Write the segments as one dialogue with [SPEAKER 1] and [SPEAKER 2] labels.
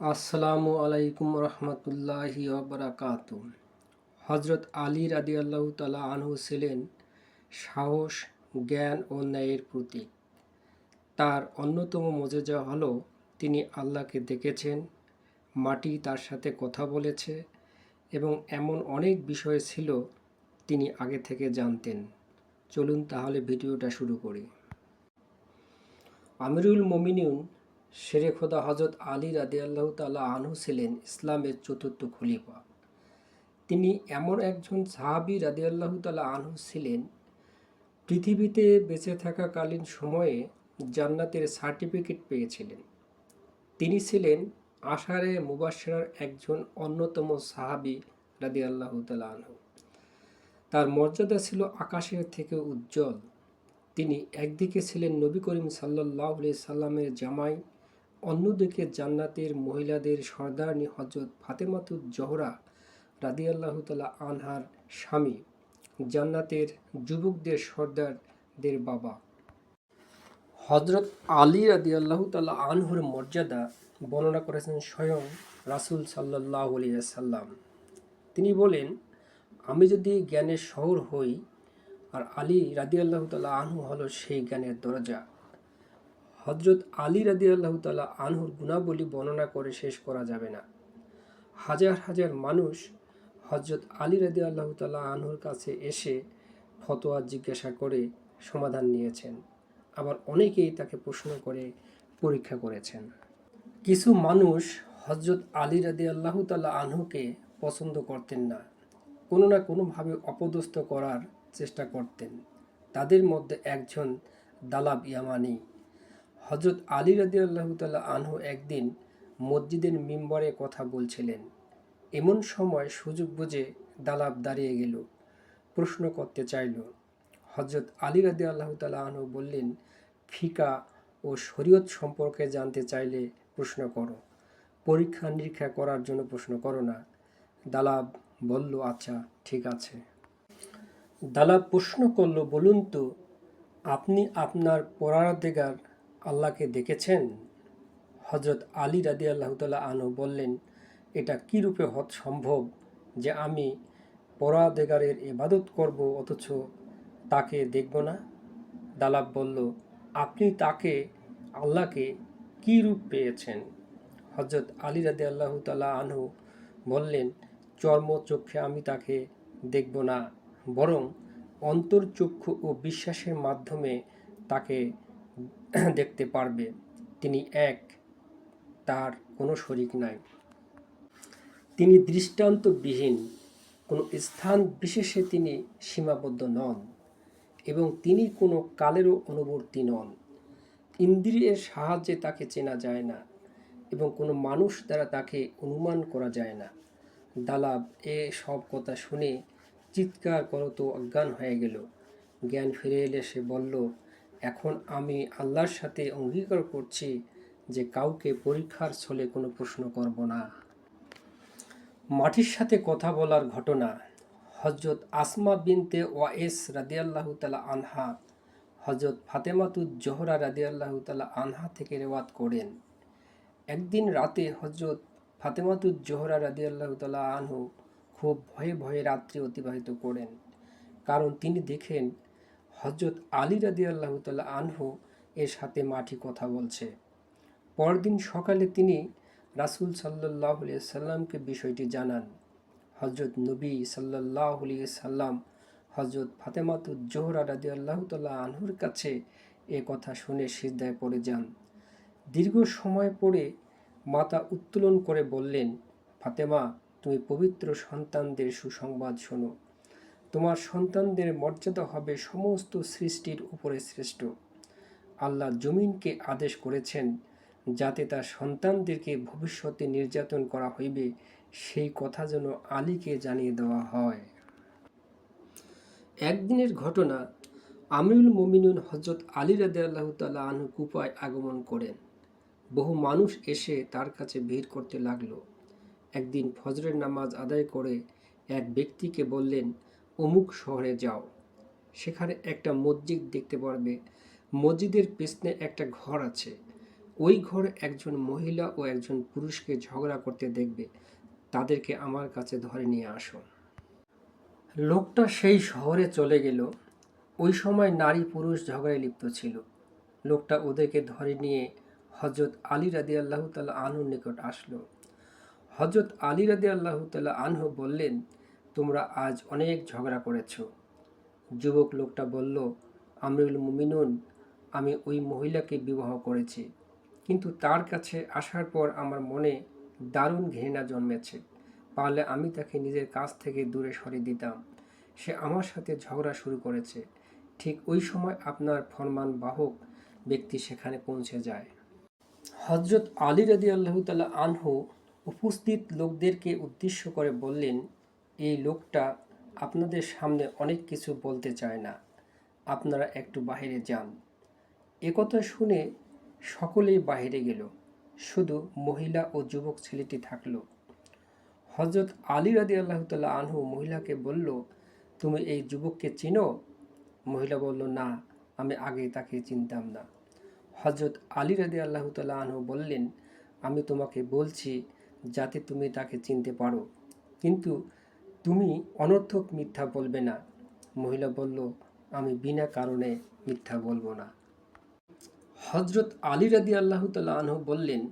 [SPEAKER 1] আসসালামু আলাইকুম রহমতুল্লাহি বারাকাত। হজরত আলী রাদি আল্লাহ তালা আনহু ছিলেন সাহস, জ্ঞান ও ন্যায়ের প্রতীক। তার অন্যতম মজেজা হলো, তিনি আল্লাহকে দেখেছেন, মাটি তার সাথে কথা বলেছে এবং এমন অনেক বিষয় ছিল তিনি আগে থেকে জানতেন। চলুন তাহলে ভিডিওটা শুরু করি। আমিরুল মমিনুন শেরে খোদা হজরত আলী রাদি আল্লাহ তালা আনহু ছিলেন ইসলামের চতুর্থ খলিফা। তিনি এমন একজন সাহাবি রাদি আল্লাহ তালা আনহু ছিলেন, পৃথিবীতে বেঁচে থাকাকালীন সময়ে জান্নাতের সার্টিফিকেট পেয়েছিলেন। তিনি ছিলেন আষাঢ়ে মুবাসরার একজন অন্যতম সাহাবি রাদি আল্লাহ আনহু। তার মর্যাদা ছিল আকাশের থেকে উজ্জ্বল। তিনি একদিকে ছিলেন নবী করিম সাল্লাহ সাল্লামের জামাই অন্যদিকে জান্নাতের মহিলাদের সর্দারনি হজরত ফাতেমাতুজ জহরা রাদি আল্লাহ তালা আনহার স্বামী, জান্নাতের যুবকদের সর্দারদের বাবা। হজরত আলী রাদি আল্লাহ আনহুর মর্যাদা বর্ণনা করেছেন স্বয়ং রাসুল সাল্লাহ সাল্লাম তিনি বলেন, আমি যদি জ্ঞানের শহর হই, আর আলী রাদি আল্লাহ আনহু হলো সেই জ্ঞানের দরজা। হজরত আলী রাদি আল্লাহ তালা আনহুর গুণাবলী বর্ণনা করে শেষ করা যাবে না। হাজার হাজার মানুষ হজরত আলী রাদি আল্লাহ তালা আনহুর কাছে এসে ফতোয়া জিজ্ঞাসা করে সমাধান নিয়েছেন। আবার অনেকেই তাকে প্রশ্ন করে পরীক্ষা করেছেন। কিছু মানুষ হজরত আলী রাদি আল্লাহ তালা আনহুকে পছন্দ করতেন না। কোনো না কোনোভাবে অপদস্থ করার চেষ্টা করতেন। তাদের মধ্যে একজন দালাব ইয়ামানি হজরত আলী রাজি আল্লাহ তাল্লাহ আনহু একদিন মসজিদের মিম্বরে কথা বলছিলেন। এমন সময় সুযোগ বুঝে দালাব দাঁড়িয়ে গেল, প্রশ্ন করতে চাইল। হজরত আলী রাদি আল্লাহ তাল্লাহ আনহু বললেন, ফিকা ও শরীয়ত সম্পর্কে জানতে চাইলে প্রশ্ন করো। পরীক্ষা নিরীক্ষা করার জন্য প্রশ্ন করো না। দালাব বলল আচ্ছা ঠিক আছে। দালাব প্রশ্ন করল, বলুন তো, আপনি আপনার পরারাধিকার আল্লাহকে দেখেছেন? হজরত আলী রাদি আল্লাহ তাল্লাহ আনু বললেন, এটা কী রূপে হত সম্ভব যে আমি পরাদেগারের ইবাদত করব অথচ তাকে দেখব না? দালাব বলল, আপনি তাকে, আল্লাহকে কী রূপ পেয়েছেন? হজরত আলী রাদি আল্লাহ তাল্লাহ আনহু বললেন চর্মচক্ষে আমি তাকে দেখব না, বরং অন্তর্চক্ষু ও বিশ্বাসের মাধ্যমে তাকে দেখতে পারবে। তিনি এক, তার কোনো শরিক নাই। তিনি দৃষ্টান্তবিহীন। কোনো স্থান বিশেষে তিনি সীমাবদ্ধ নন এবং তিনি কোনো কালেরও অনুবর্তী নন। ইন্দ্রিয়ের সাহায্যে তাকে চেনা যায় না এবং কোনো মানুষ দ্বারা তাকে অনুমান করা যায় না। দালাব, এ সব কথা শুনে চিৎকার করতো, অজ্ঞান হয়ে গেল। জ্ঞান ফিরে এলে সে বলল এখন আমি আল্লাহর সাথে অঙ্গীকার করছি যে কাউকে পরীক্ষার ছলে কোনো প্রশ্ন করব না। মাটির সাথে কথা বলার ঘটনা হজরত আসমা বিনতে ওয়াইস রাদিয়াল্লাহ তালা আনহা হজরত ফাতেমাতুজ জোহরা রাদিয়াল্লাহ তালা আনহা থেকে রেওয়াত করেন। একদিন রাতে হজরত ফাতেমাতুজ জোহরা রাদিয়াল্লাহ তালা আনহু খুব ভয়ে ভয়ে রাত্রি অতিবাহিত করেন, কারণ তিনি দেখেন হজরত আলী রাদি আল্লাহ তাল্লাহ আনহু এর সাথে মাটি কথা বলছে। পরদিন সকালে তিনি রাসুল সাল্লাহ সাল্লামকে বিষয়টি জানান। হজরত নবী সাল্লাহ সাল্লাম হজরত ফাতেমাতুজ জোহরা রাদি আল্লাহ তাল্লাহ আনহুর কাছে এ কথা শুনে সিদ্ধায় পড়ে যান। দীর্ঘ সময় পরে মাতা উত্তোলন করে বললেন, ফাতেমা, তুমি পবিত্র সন্তানদের সুসংবাদ শোনো। তোমার সন্তানদের মর্যাদা হবে সমস্ত সৃষ্টির উপরে শ্রেষ্ঠ। আল্লাহ জমিনকে আদেশ করেছেন যাতে তার সন্তানদেরকে ভবিষ্যতে নির্যাতন করা হইবে, সেই কথা যেন আলীকে জানিয়ে দেওয়া হয়। একদিনের ঘটনা আমিরুল মমিনুন হজরত আলী রাদে আল্লাহ তাল্লাহ আনহু কুপায় আগমন করেন। বহু মানুষ এসে তার কাছে ভিড় করতে লাগল। একদিন ফজরের নামাজ আদায় করে এক ব্যক্তিকে বললেন অমুক শহরে যাও। সেখানে একটা মসজিদ দেখতে পারবে। মসজিদের পেছনে একটা ঘর আছে। ওই ঘরে একজন মহিলা ও একজন পুরুষকে ঝগড়া করতে দেখবে। তাদেরকে আমার কাছে ধরে নিয়ে আসো। লোকটা সেই শহরে চলে গেল। ওই সময় নারী পুরুষ ঝগড়ায় লিপ্ত ছিল। লোকটা ওদেরকে ধরে নিয়ে হজরত আলী রাদি আল্লাহ তালা আনহুর নিকট আসলো। হজরত আলী রাদি আল্লাহ তালা আনহু বললেন তোমরা আজ অনেক ঝগড়া করেছ। যুবক লোকটা বলল, আমরুল মুমিনুন, আমি ওই মহিলাকে বিবাহ করেছি। কিন্তু তার কাছে আসার পর আমার মনে দারুণ ঘৃণা জন্মেছে। পারলে আমি তাকে নিজের কাছ থেকে দূরে সরিয়ে দিতাম। সে আমার সাথে ঝগড়া শুরু করেছে। ঠিক ওই সময় আপনার ফরমান বাহক ব্যক্তি সেখানে পৌঁছে যায়। হজরত আলী রাদি আল্লাহ তালা আনহু উপস্থিত লোকদেরকে উদ্দেশ্য করে বললেন এই লোকটা আপনাদের সামনে অনেক কিছু বলতে চায় না। আপনারা একটু বাইরে যান। একথা শুনে সকলেই বাইরে গেল। শুধু মহিলা ও যুবক ছেলেটি থাকল। হজরত আলী রাদি আল্লাহ তাল্লাহ আনহু মহিলাকে বলল, তুমি এই যুবককে চিনো? মহিলা বলল, না, আমি আগে তাকে চিনতাম না। হজরত আলী রাদি আল্লাহ তাল্লাহ আনহু বললেন, আমি তোমাকে বলছি যাতে তুমি তাকে চিনতে পারো। কিন্তু তুমি অনর্থক মিথ্যা বলবে না। মহিলা বলল, আমি বিনা কারণে মিথ্যা বলব না। হজরত আলী রাদি আল্লাহ তাল্লাহ আনহু বললেন,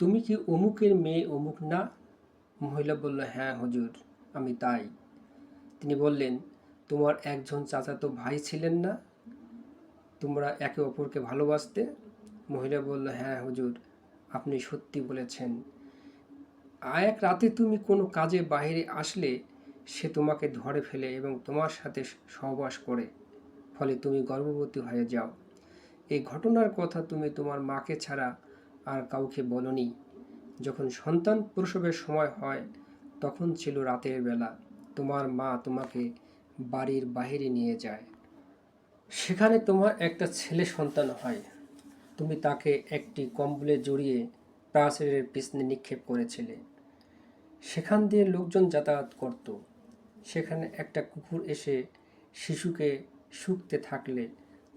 [SPEAKER 1] তুমি কি অমুকের মেয়ে অমুক না? মহিলা বলল হ্যাঁ হজুর, আমি তাই। তিনি বললেন, তোমার একজন চাচাতো ভাই ছিলেন না? তোমরা একে অপরকে ভালোবাসতে? মহিলা বলল হ্যাঁ হুজুর, আপনি সত্যি বলেছেন। এক রাতে তুমি কোনো কাজে বাইরে আসলে সে তোমাকে ধরে ফেলে এবং তোমার সাথে সহবাস করে। ফলে তুমি গর্ভবতী হয়ে যাও। এই ঘটনার কথা তুমি তোমার মাকে ছাড়া আর কাউকে বলনি। যখন সন্তান প্রসবের সময় হয়, তখন ছিল রাতের বেলা। তোমার মা তোমাকে বাড়ির বাহিরে নিয়ে যায়। সেখানে তোমার একটা ছেলে সন্তান হয়। তুমি তাকে একটি কম্বলে জড়িয়ে প্রাচীরের পিছনে নিক্ষেপ করেছিলে। সেখান দিয়ে লোকজন যাতায়াত করত। সেখানে একটা কুকুর এসে শিশুকে শুকতে থাকলে।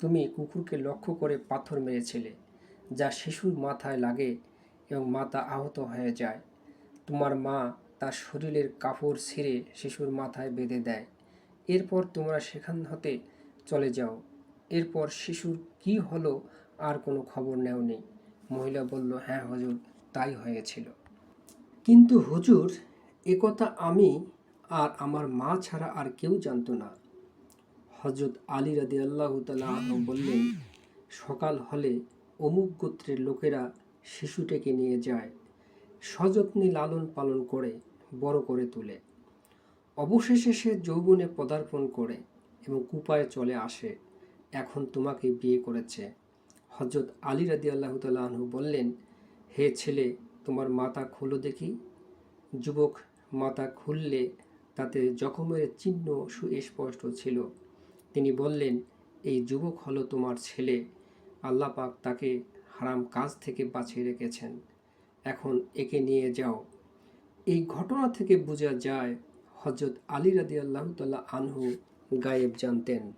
[SPEAKER 1] তুমি কুকুরকে লক্ষ্য করে পাথর মেরেছিলে, যা শিশুর মাথায় লাগে এবং মাথা আহত হয়ে যায়। তোমার মা তার শরীরের কাপড় ছিঁড়ে শিশুর মাথায় বেঁধে দেয়। এরপর তোমরা সেখান হতে চলে যাও। এরপর শিশুর কি হলো আর কোনো খবর নেও নেই মহিলা বলল হ্যাঁ হুজুর, তাই হয়েছিল। কিন্তু হুজুর একথা আমি আর আমার মা ছাড়া আর কেউ জানতো না। হজরত আলী রাদি আল্লাহ বললেন, সকাল হলে অমুক গোত্রের লোকেরা শিশুটিকে নিয়ে যায়, সযত্নে লালন পালন করে, বড় করে তোলে। অবশেষে সে যৌবনে পদার্পণ করে এবং কুপায় চলে আসে। এখন তোমাকে বিয়ে করেছে। হজরত আলী রাদি আল্লাহ তালু বললেন, হে ছেলে, তোমার মাথা খোলো দেখি। যুবক মাথা খুললে তাতে জখমের চিহ্ন সুস্পষ্ট ছিল। তিনি বললেন, এই যুবক হলো তোমার ছেলে। আল্লাহ পাক তাকে হারাম কাজ থেকে বাঁচিয়ে রেখেছেন। এখন একে নিয়ে যাও। এই ঘটনা থেকে বোঝা যায় হজরত আলী রাদি আল্লাহ তাল্লাহ আনহু গায়েব জানতেন।